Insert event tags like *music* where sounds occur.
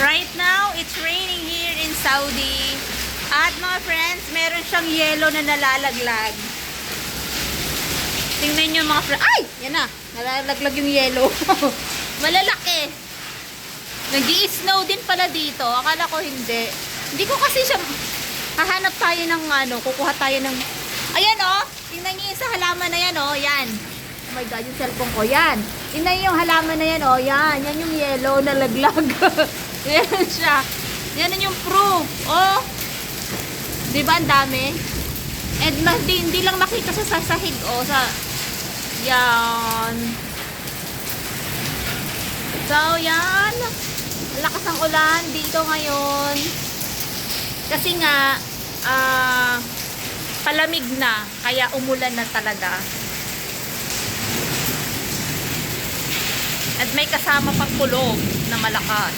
Right now, it's raining here in Saudi. At mga friends, meron siyang yellow na nalalaglag. Tingnan nyo mga friends. Ay! Yan na. Nalalaglag yung yellow. *laughs* Malalaki. nag snow din pala dito. Akala ko hindi. Hindi ko kasi siya... Hahanap tayo ng ano, kukuha tayo ng... Ayan oh! Tingnan yung sa halaman na yan oh. Yan. Oh my God, yung cellphone ko. Yan. Tingnan niyo yung halaman na yan oh. Yan. Yan yung yellow na laglag. *laughs* yan siya. Yan yung proof. Oh. Di ba ang dami? And ma- di, hindi lang makita sa sasahig oh. Sa... Yan. So, yan. Lakas ng ulan dito ngayon. Kasi nga, ah, palamig na. Kaya umulan na talaga. At may kasama pang kulog na malakas.